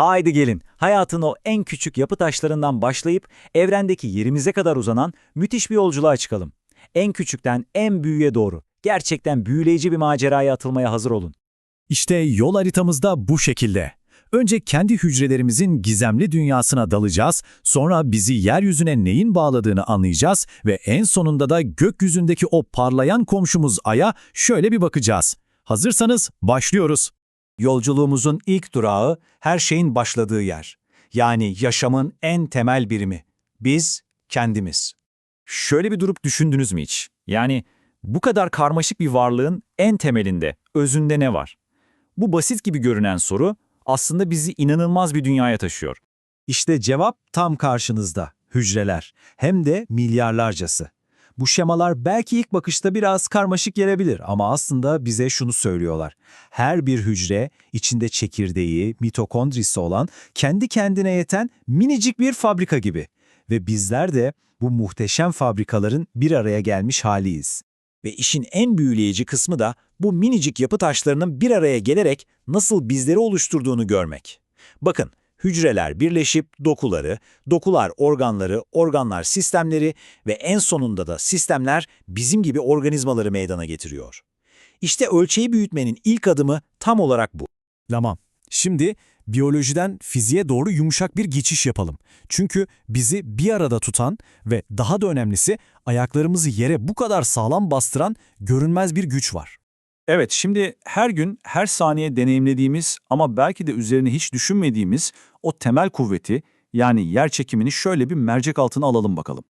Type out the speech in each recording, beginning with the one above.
Haydi gelin, hayatın o en küçük yapı taşlarından başlayıp evrendeki yerimize kadar uzanan müthiş bir yolculuğa çıkalım. En küçükten en büyüğe doğru. Gerçekten büyüleyici bir maceraya atılmaya hazır olun. İşte yol haritamızda bu şekilde. Önce kendi hücrelerimizin gizemli dünyasına dalacağız, sonra bizi yeryüzüne neyin bağladığını anlayacağız ve en sonunda da gökyüzündeki o parlayan komşumuz Ay'a şöyle bir bakacağız. Hazırsanız başlıyoruz. Yolculuğumuzun ilk durağı her şeyin başladığı yer. Yani yaşamın en temel birimi. Biz kendimiz. Şöyle bir durup düşündünüz mü hiç? Yani bu kadar karmaşık bir varlığın en temelinde, özünde ne var? Bu basit gibi görünen soru aslında bizi inanılmaz bir dünyaya taşıyor. İşte cevap tam karşınızda. Hücreler. Hem de milyarlarcası. Bu şemalar belki ilk bakışta biraz karmaşık gelebilir ama aslında bize şunu söylüyorlar. Her bir hücre içinde çekirdeği, mitokondrisi olan, kendi kendine yeten minicik bir fabrika gibi. Ve bizler de bu muhteşem fabrikaların bir araya gelmiş haliyiz. Ve işin en büyüleyici kısmı da bu minicik yapı taşlarının bir araya gelerek nasıl bizleri oluşturduğunu görmek. Bakın, hücreler birleşip dokuları, dokular organları, organlar sistemleri ve en sonunda da sistemler bizim gibi organizmaları meydana getiriyor. İşte ölçeği büyütmenin ilk adımı tam olarak bu. Tamam. Şimdi biyolojiden fiziğe doğru yumuşak bir geçiş yapalım. Çünkü bizi bir arada tutan ve daha da önemlisi ayaklarımızı yere bu kadar sağlam bastıran görünmez bir güç var. Evet, şimdi her gün, her saniye deneyimlediğimiz ama belki de üzerine hiç düşünmediğimiz o temel kuvveti, yani yer çekimini şöyle bir mercek altına alalım bakalım.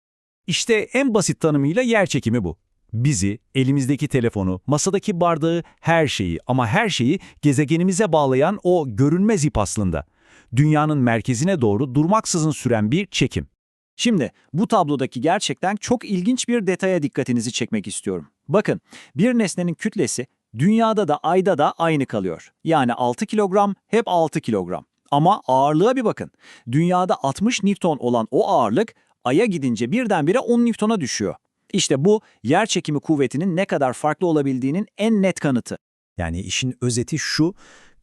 İşte en basit tanımıyla yer çekimi bu. Bizi, elimizdeki telefonu, masadaki bardağı, her şeyi ama her şeyi gezegenimize bağlayan o görünmez ip aslında. Dünyanın merkezine doğru durmaksızın süren bir çekim. Şimdi bu tablodaki gerçekten çok ilginç bir detaya dikkatinizi çekmek istiyorum. Bakın, bir nesnenin kütlesi dünyada da ayda da aynı kalıyor. Yani 6 kilogram hep 6 kilogram. Ama ağırlığa bir bakın. Dünyada 60 Newton olan o ağırlık aya gidince birdenbire 10 Newton'a düşüyor. İşte bu yer çekimi kuvvetinin ne kadar farklı olabildiğinin en net kanıtı. Yani işin özeti şu,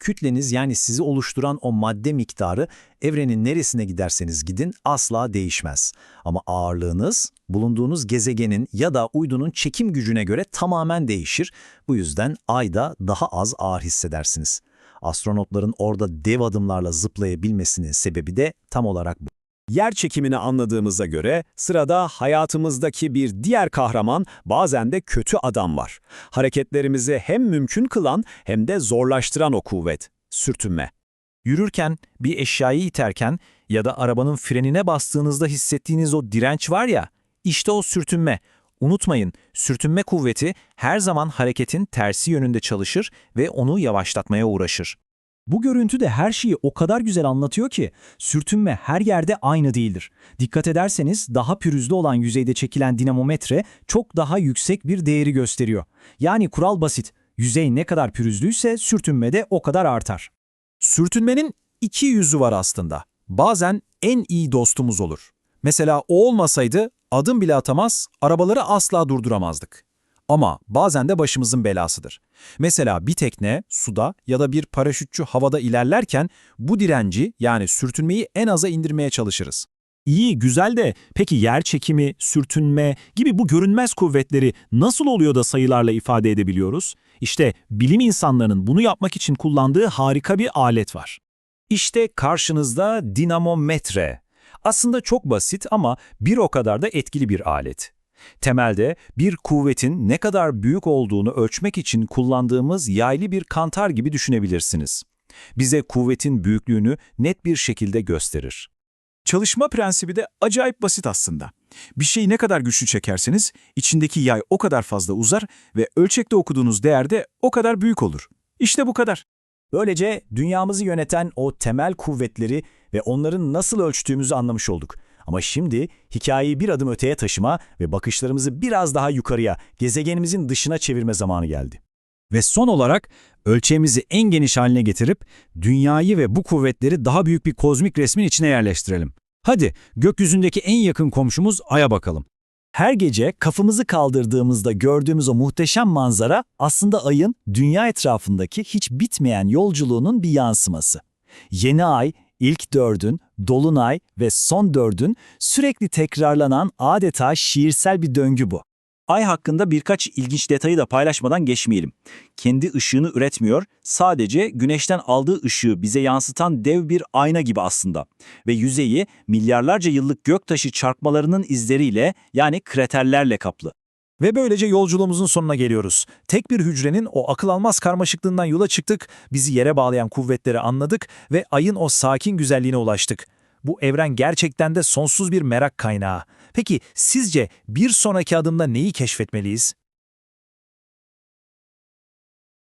kütleniz yani sizi oluşturan o madde miktarı evrenin neresine giderseniz gidin asla değişmez. Ama ağırlığınız bulunduğunuz gezegenin ya da uydunun çekim gücüne göre tamamen değişir. Bu yüzden ayda daha az ağır hissedersiniz. Astronotların orada dev adımlarla zıplayabilmesinin sebebi de tam olarak bu. Yer çekimini anladığımıza göre sırada hayatımızdaki bir diğer kahraman bazen de kötü adam var. Hareketlerimizi hem mümkün kılan hem de zorlaştıran o kuvvet, sürtünme. Yürürken, bir eşyayı iterken ya da arabanın frenine bastığınızda hissettiğiniz o direnç var ya, işte o sürtünme. Unutmayın, sürtünme kuvveti her zaman hareketin tersi yönünde çalışır ve onu yavaşlatmaya uğraşır. Bu görüntü de her şeyi o kadar güzel anlatıyor ki sürtünme her yerde aynı değildir. Dikkat ederseniz daha pürüzlü olan yüzeyde çekilen dinamometre çok daha yüksek bir değeri gösteriyor. Yani kural basit. Yüzey ne kadar pürüzlüyse sürtünme de o kadar artar. Sürtünmenin iki yüzü var aslında. Bazen en iyi dostumuz olur. Mesela o olmasaydı adım bile atamaz, arabaları asla durduramazdık. Ama bazen de başımızın belasıdır. Mesela bir tekne suda ya da bir paraşütçü havada ilerlerken bu direnci yani sürtünmeyi en aza indirmeye çalışırız. İyi, güzel de peki yer çekimi, sürtünme gibi bu görünmez kuvvetleri nasıl oluyor da sayılarla ifade edebiliyoruz? İşte bilim insanlarının bunu yapmak için kullandığı harika bir alet var. İşte karşınızda dinamometre. Aslında çok basit ama bir o kadar da etkili bir alet. Temelde bir kuvvetin ne kadar büyük olduğunu ölçmek için kullandığımız yaylı bir kantar gibi düşünebilirsiniz. Bize kuvvetin büyüklüğünü net bir şekilde gösterir. Çalışma prensibi de acayip basit aslında. Bir şeyi ne kadar güçlü çekerseniz içindeki yay o kadar fazla uzar ve ölçekte okuduğunuz değer de o kadar büyük olur. İşte bu kadar. Böylece dünyamızı yöneten o temel kuvvetleri ve onların nasıl ölçtüğümüzü anlamış olduk. Ama şimdi hikayeyi bir adım öteye taşıma ve bakışlarımızı biraz daha yukarıya, gezegenimizin dışına çevirme zamanı geldi. Ve son olarak ölçeğimizi en geniş haline getirip dünyayı ve bu kuvvetleri daha büyük bir kozmik resmin içine yerleştirelim. Hadi gökyüzündeki en yakın komşumuz Ay'a bakalım. Her gece kafamızı kaldırdığımızda gördüğümüz o muhteşem manzara aslında Ay'ın dünya etrafındaki hiç bitmeyen yolculuğunun bir yansıması. Yeni ay İlk dördün, dolunay ve son dördün sürekli tekrarlanan adeta şiirsel bir döngü bu. Ay hakkında birkaç ilginç detayı da paylaşmadan geçmeyelim. Kendi ışığını üretmiyor, sadece güneşten aldığı ışığı bize yansıtan dev bir ayna gibi aslında. Ve yüzeyi milyarlarca yıllık göktaşı çarpmalarının izleriyle yani kraterlerle kaplı. Ve böylece yolculuğumuzun sonuna geliyoruz. Tek bir hücrenin o akıl almaz karmaşıklığından yola çıktık, bizi yere bağlayan kuvvetleri anladık ve ayın o sakin güzelliğine ulaştık. Bu evren gerçekten de sonsuz bir merak kaynağı. Peki sizce bir sonraki adımda neyi keşfetmeliyiz?